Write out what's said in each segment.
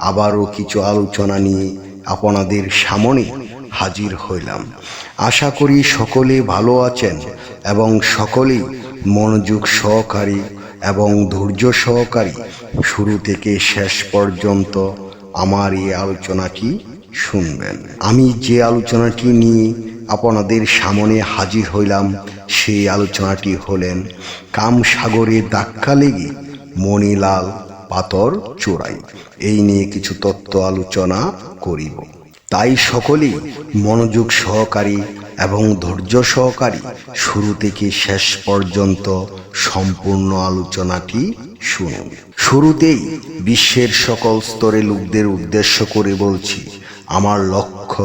আবারও কিছু আলোচনা নিয়ে আপনাদের সামনে হাজির হইলাম। আশা করি সকলে ভালো আছেন এবং সকলেই মনোযোগ সহকারী এবং ধৈর্য সহকারী শুরু থেকে শেষ পর্যন্ত আমার এই আলোচনাটি শুনবেন। আমি যে আলোচনাটি নিয়ে আপনাদের সামনে হাজির হইলাম, সেই আলোচনাটি হলেন কাম সাগরে ধাক্কা লেগে মণিলাল পাতর চোরাই এই নিয়ে কিছু তত্ত্ব আলোচনা করিব। তাই সকলেই মনোযোগ সহকারী এবং ধৈর্য সহকারী শুরু থেকে শেষ পর্যন্ত সম্পূর্ণ আলোচনাটি শুনুন। শুরুতেই বিশ্বের সকল স্তরে লোকদের উদ্দেশ্য করে বলছি, আমার লক্ষ্য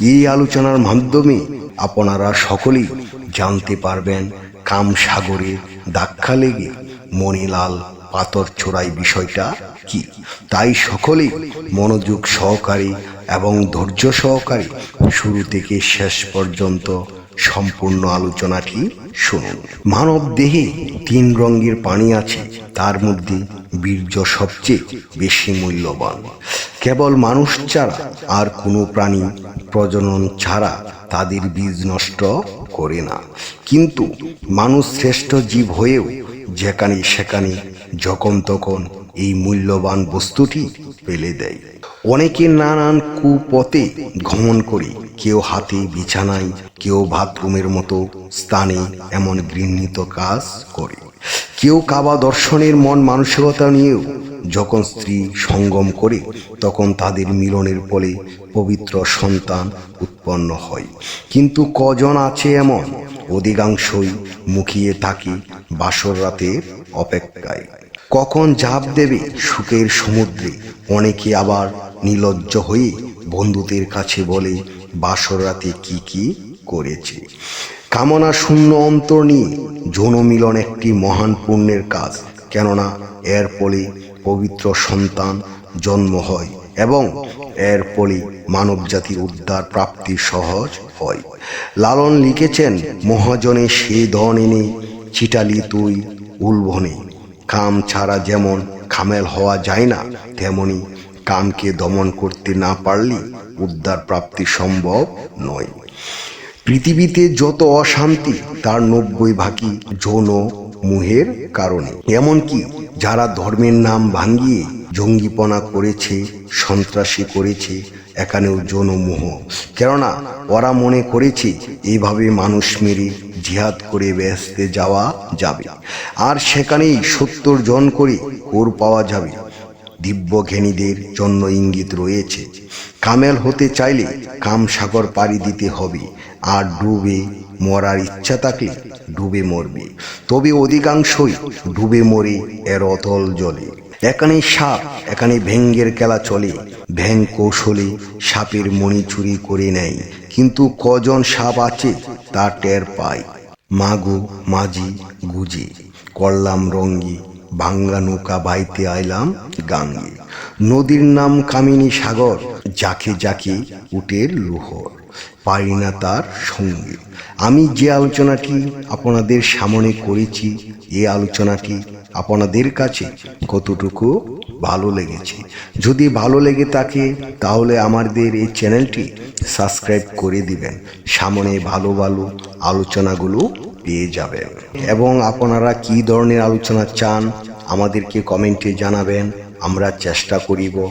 এই আলোচনার মাধ্যমে আপনারা সকলেই জানতে পারবেন কাম সাগরে ধাক্কা লেগে মণিলাল পাথর ছোড়াই বিষয়টা কি। তাই সকলেই মনোযোগ সহকারী এবং ধৈর্য সহকারী শুরু থেকে শেষ পর্যন্ত সম্পূর্ণ আলোচনাটি শুনুন। মানব দেহে তিন রঙের পানি আছে, তার মধ্যে বীর্য সবচেয়ে বেশি মূল্যবান। কেবল মানুষ ছাড়া আর কোনো প্রাণী প্রজনন ছাড়া তাদের বীজ নষ্ট করে না। কিন্তু মানুষ শ্রেষ্ঠ জীব হয়েও যেখানে সেখানে যখন তখন এই মূল্যবান বস্তুটি ফেলে দেয়। অনেকে নানান কুপথে গমন করে, কেউ হাতে বিছানায়, কেউ বাথরুমের মতো স্থানে এমন গৃহীত কাজ করে। কেউ কাবা দর্শনের মন মানসিকতা নিয়েও যখন স্ত্রী সঙ্গম করে, তখন তাদের মিলনের ফলে পবিত্র সন্তান উৎপন্ন হয়। কিন্তু কজন আছে এমন? অধিকাংশই মুখিয়ে থাকি বাসর রাতের অপেক্ষায়। কখন ঝাঁপ দেবে সুখের সমুদ্রে? অনেকে আবার নিলজ্জ হয়ে বন্ধুদের কাছে বলে, বাসর রাতে কি কি করেছে? কামনা শূন্য অন্তর নিয়ে যৌন মিলন একটি মহান পুণ্যের কাজ। কেননা এর ফলে পবিত্র সন্তান জন্ম হয় এবং এর ফলে মানব জাতির উদ্ধার প্রাপ্তি সহজ হয়। লালন লিখেছেন, মহাজনে সে ধন এনে চিটালি তুই উলভনে। কাম ছাড়া যেমন খামেল হওয়া যায় না, তেমনি কামকে দমন করতে না পারলে উদ্ধার প্রাপ্তি সম্ভব নয়। পৃথিবীতে যত অশান্তি, তার নব্বই ভাগই যৌন মুহের কারণে। এমনকি যারা ধর্মের নাম ভাঙ্গিয়ে জঙ্গিপনা করেছে, সন্ত্রাসী করেছে, এখানেও যৌন মোহ। কেননা, ওরা মনে করেছে এইভাবে মানুষ মেরে জিহাদ করে ব্যস্তে যাওয়া যাবে। আর সেখানেই সত্তর জন করে কোর পাওয়া যাবে। দিব্য জ্ঞানীদের জন্য ইঙ্গিত রয়েছে। কামেল হতে চাইলে কাম সাগর পাড়ি দিতে হবে। আর ডুবে মরার ইচ্ছা থাকলে ডুবে মরবে। তবে অধিকাংশই ডুবে মরে এর অতল জলে। এখানে সাপ, এখানে ভেঙ্গের খেলা চলে। ভ্যাং কৌশলে সাপের মণি চুরি করে নেয়। কিন্তু কজন সাপ আছে তা টের পায়। মাগু, মাঝি, গুজে। করলাম রঙ্গি, ভাঙ্গা নৌকা বাইতে আইলাম গাঙ্গে। নদীর নাম কামিনী সাগর যাকে যাকে উটের লোহর, পারি না তার সঙ্গে। আমি যে আলোচনাটি আপনাদের সামনে করেছি এই আলোচনাটি আপনাদের কাছে কতটুকু ভালো লেগেছে? যদি ভালো লেগে থাকে, তাহলে আমাদের এই চ্যানেলটি সাবস্ক্রাইব করে দিবেন। সামনে ভালো ভালো আলোচনাগুলো পেয়ে যাবেন। এবং আপনারা কি ধরনের আলোচনা চান, আমাদেরকে কমেন্টে জানাবেন। আমরা চেষ্টা করিব